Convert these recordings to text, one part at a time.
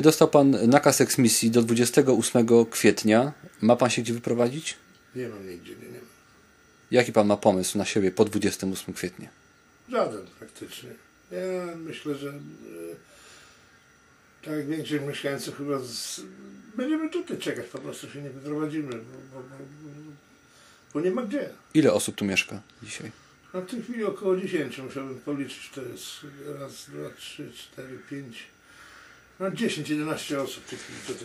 Dostał pan nakaz eksmisji do 28 kwietnia. Ma pan się gdzie wyprowadzić? Nie mam nigdzie, nie, nie mam. Jaki pan ma pomysł na siebie po 28 kwietnia? Żaden praktycznie. Ja myślę, że e, tak jak większość mieszkańców chyba z, będziemy tutaj czekać, po prostu się nie wyprowadzimy, bo, bo, bo, bo nie ma gdzie. Ile osób tu mieszka dzisiaj? No w tej chwili około 10 musiałbym policzyć, to jest raz, dwa, trzy, cztery, pięć, no 10-11 osób.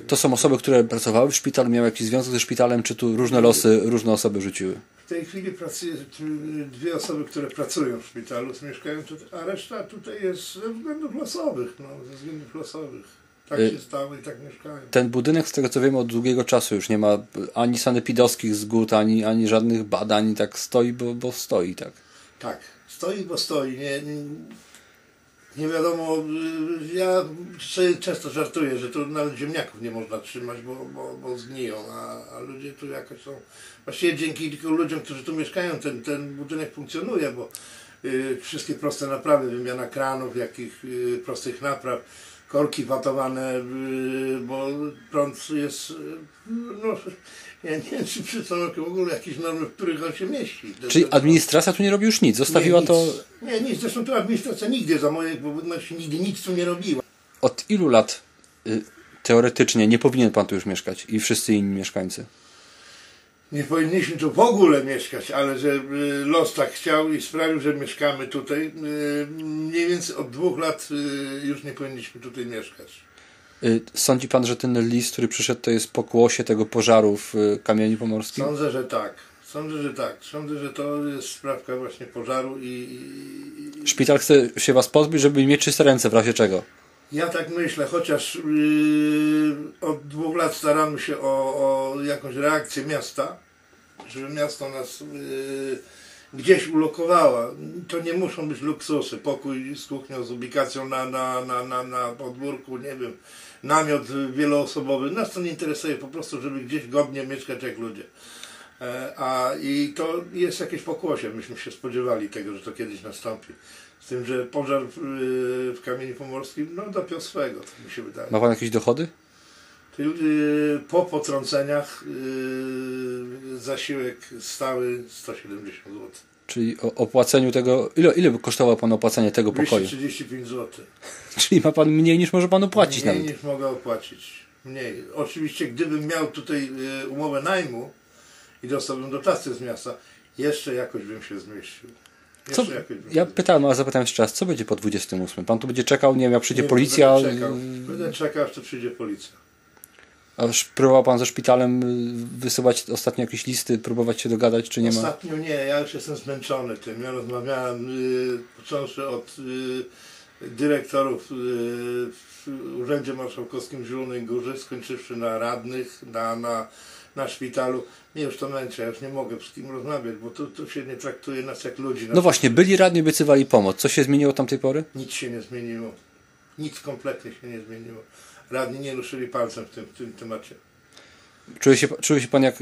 To są osoby, które pracowały w szpitalu, miały jakiś związek ze szpitalem, czy tu różne losy, różne osoby rzuciły? W tej chwili pracuje tu dwie osoby, które pracują w szpitalu, mieszkają tutaj, a reszta tutaj jest ze względów losowych, no, ze względów losowych. Tak Y- się stało i tak mieszkają. Ten budynek, z tego co wiemy, od długiego czasu już nie ma ani sanepidowskich zgód, ani, ani żadnych badań, tak stoi, bo, bo stoi, tak. Tak, stoi, bo stoi. Nie, nie, nie wiadomo, y, ja sobie często żartuję, że tu nawet ziemniaków nie można trzymać, bo, bo, bo zgniją, a, a ludzie tu jakoś są... Właściwie dzięki tylko ludziom, którzy tu mieszkają, ten, ten budynek funkcjonuje, bo y, wszystkie proste naprawy, wymiana kranów, jakich y, prostych napraw, korki watowane, y, bo prąd jest, y, no, ja nie wiem, czy przy są w ogóle jakieś normy, w których on się mieści. Czyli administracja tu nie robi już nic, zostawiła nie, to... nic. Nie, nic. Zresztą tu administracja nigdy za mojej powodności nigdy nic tu nie robiła. Od ilu lat y, teoretycznie nie powinien pan tu już mieszkać i wszyscy inni mieszkańcy? Nie powinniśmy tu w ogóle mieszkać, ale że y, los tak chciał i sprawił, że mieszkamy tutaj. Y, mniej więcej od dwóch lat y, już nie powinniśmy tutaj mieszkać. Sądzi pan, że ten list, który przyszedł, to jest pokłosie tego pożaru w Kamieniu Pomorskim? Sądzę, że tak. Sądzę, że tak. Sądzę, że to jest sprawka właśnie pożaru i, i, i Szpital chce się was pozbyć, żeby mieć czyste ręce w razie czego. Ja tak myślę, chociaż yy, od dwóch lat staramy się o, o jakąś reakcję miasta, żeby miasto nas yy, gdzieś ulokowała. To nie muszą być luksusy, pokój z kuchnią, z ubikacją na, na, na, na, na podwórku, nie wiem, namiot wieloosobowy. Nas to nie interesuje, po prostu, żeby gdzieś godnie mieszkać jak ludzie. E, A i to jest jakieś pokłosie. Myśmy się spodziewali tego, że to kiedyś nastąpi. Z tym, że pożar w, y, w Kamieniu Pomorskim, no dopiął swego, tak mi się wydaje. Ma pan jakieś dochody? Y, Po potrąceniach y, zasiłek stały 170 zł. Czyli o opłaceniu tego. Ile, ile by kosztowało pan opłacenie tego pokoju? 235 zł. Czyli ma pan mniej niż może pan opłacić Mniej nawet. niż mogę opłacić. Mniej. Oczywiście gdybym miał tutaj umowę najmu i dostałbym dotację z miasta, jeszcze jakoś bym się zmieścił. Co, ja pytałem, a zapytałem jeszcze raz, co będzie po 28? Pan tu będzie czekał, nie wiem, jak przyjdzie Nie, policja. Będę czekał, będę czekał, aż to przyjdzie policja. A już próbował pan ze szpitalem y, wysyłać ostatnio jakieś listy, próbować się dogadać, czy nie ma? Ostatnio nie, ja już jestem zmęczony tym. Ja rozmawiałem, y, począwszy od y, dyrektorów y, w Urzędzie Marszałkowskim w Zielonej Górze, skończywszy na radnych, na, na, na szpitalu. Mnie już to męczy, ja już nie mogę z kim rozmawiać, bo tu, tu się nie traktuje nas jak ludzi. No właśnie, byli radni, obiecywali pomoc. Co się zmieniło tamtej pory? Nic się nie zmieniło. Nic kompletnie się nie zmieniło. Radni nie ruszyli palcem w tym, w tym temacie. Czuje się, czuje się pan jak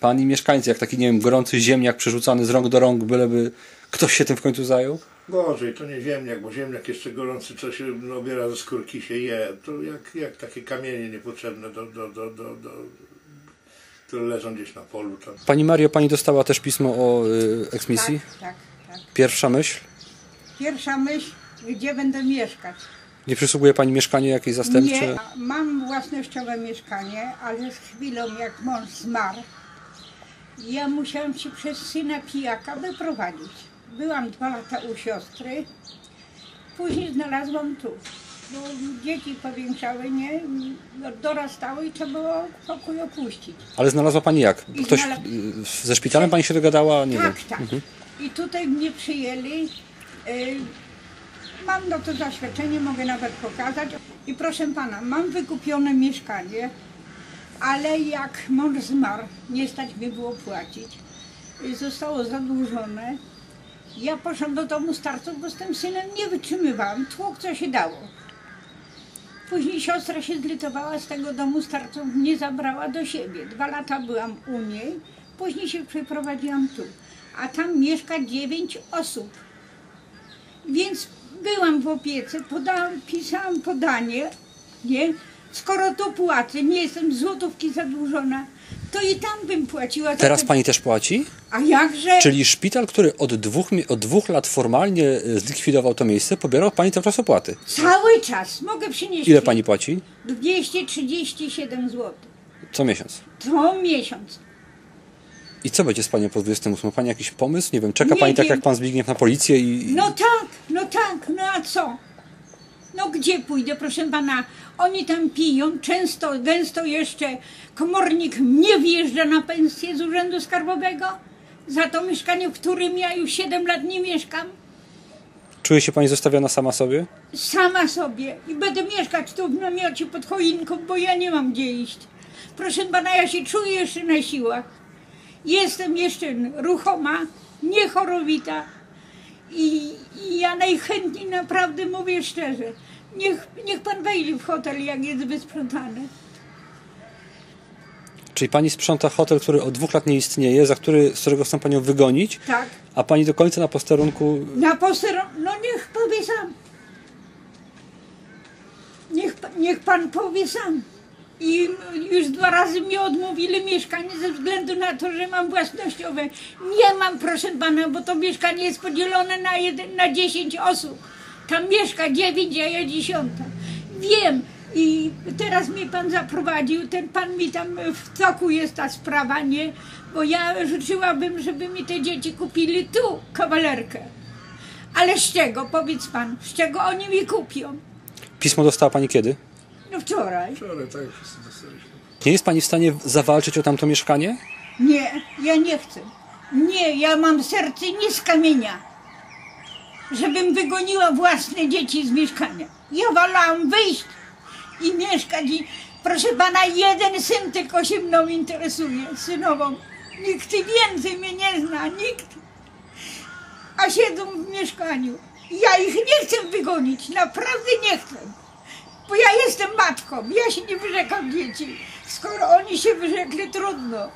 pan i mieszkańcy, jak taki, nie wiem, gorący ziemniak przerzucany z rąk do rąk, byleby ktoś się tym w końcu zajął? Gorzej, to nie ziemniak, bo ziemniak jeszcze gorący, co się obiera ze skórki, się je. To jak, jak takie kamienie niepotrzebne, do, do, do, do, do, które leżą gdzieś na polu. Tam. Pani Mario, pani dostała też pismo o y, eksmisji? Tak, tak, tak. Pierwsza myśl? Pierwsza myśl, gdzie będę mieszkać. Nie przysługuje pani mieszkanie jakieś zastępcze? Nie, mam własnościowe mieszkanie, ale z chwilą jak mąż zmarł, ja musiałam się przez syna pijaka wyprowadzić. Byłam dwa lata u siostry, później znalazłam tu. Bo dzieci powiększały, nie? Dorastały i trzeba było pokój opuścić. Ale znalazła pani jak? Ktoś znalaz- ze szpitalem pani się dogadała? Nie tak, wiem. tak. I tutaj mnie przyjęli. Y, mam no to zaświadczenie, mogę nawet pokazać. I proszę pana, mam wykupione mieszkanie, ale jak mąż zmarł, nie stać mi było płacić. Y, Zostało zadłużone. Ja poszłam do domu starców, bo z tym synem nie wytrzymywałam. Tłuk co się dało. Później siostra się zlitowała z tego domu starców, mnie zabrała do siebie. Dwa lata byłam u niej, później się przeprowadziłam tu. A tam mieszka dziewięć osób. Więc byłam w opiece, podałam, pisałam podanie nie? Skoro to płacę, nie jestem złotówki zadłużona, to i tam bym płaciła. Teraz te- pani też płaci? A jakże? Czyli szpital, który od dwóch, od dwóch lat formalnie e, zlikwidował to miejsce, pobierał pani cały czas opłaty. Cały czas mogę przynieść. Ile pani płaci? 237 zł. Co miesiąc. Co miesiąc. I co będzie z panią po 28? Ma pani jakiś pomysł? Nie wiem, czeka Nie pani tak wiem. jak pan Zbigniew na policję i... No tak, no tak, no a co? No gdzie pójdę, proszę pana? Oni tam piją, często, gęsto jeszcze komornik nie wjeżdża na pensję z urzędu skarbowego za to mieszkanie, w którym ja już 7 lat nie mieszkam. Czuje się pani zostawiona sama sobie? Sama sobie i będę mieszkać tu w namiocie pod choinką, bo ja nie mam gdzie iść. Proszę pana, ja się czuję jeszcze na siłach. Jestem jeszcze ruchoma, niechorowita i, i ja najchętniej naprawdę mówię szczerze. Niech, niech pan wejdzie w hotel, jak jest wysprzątany. Czyli pani sprząta hotel, który od dwóch lat nie istnieje, za który, z którego chcą panią wygonić, Tak. a pani do końca na posterunku... Na posteron... No niech powie sam. Niech, pa- niech pan powie sam. I już dwa razy mi odmówili mieszkanie ze względu na to, że mam własnościowe. Nie mam, proszę pana, bo to mieszkanie jest podzielone na, jeden, na 10 osób. Tam mieszka 9, a ja dziesiąta. Wiem. I teraz mnie pan zaprowadził, ten pan mi tam w toku jest ta sprawa, nie? Bo ja życzyłabym, żeby mi te dzieci kupili tu kawalerkę. Ale z czego, powiedz pan, z czego oni mi kupią? Pismo dostała pani kiedy? No wczoraj. Wczoraj tak wszyscy dostaliśmy. Nie jest pani w stanie zawalczyć o tamto mieszkanie? Nie, ja nie chcę. Nie, ja mam serce nie z kamienia. Żebym wygoniła własne dzieci z mieszkania. Ja wolałam wyjść i mieszkać i proszę pana, jeden syn tylko się mną interesuje, synową. Nikt więcej mnie nie zna, nikt. A siedzą w mieszkaniu. Ja ich nie chcę wygonić, naprawdę nie chcę. Bo ja jestem matką, ja się nie wyrzekam dzieci. Skoro oni się wyrzekli, trudno.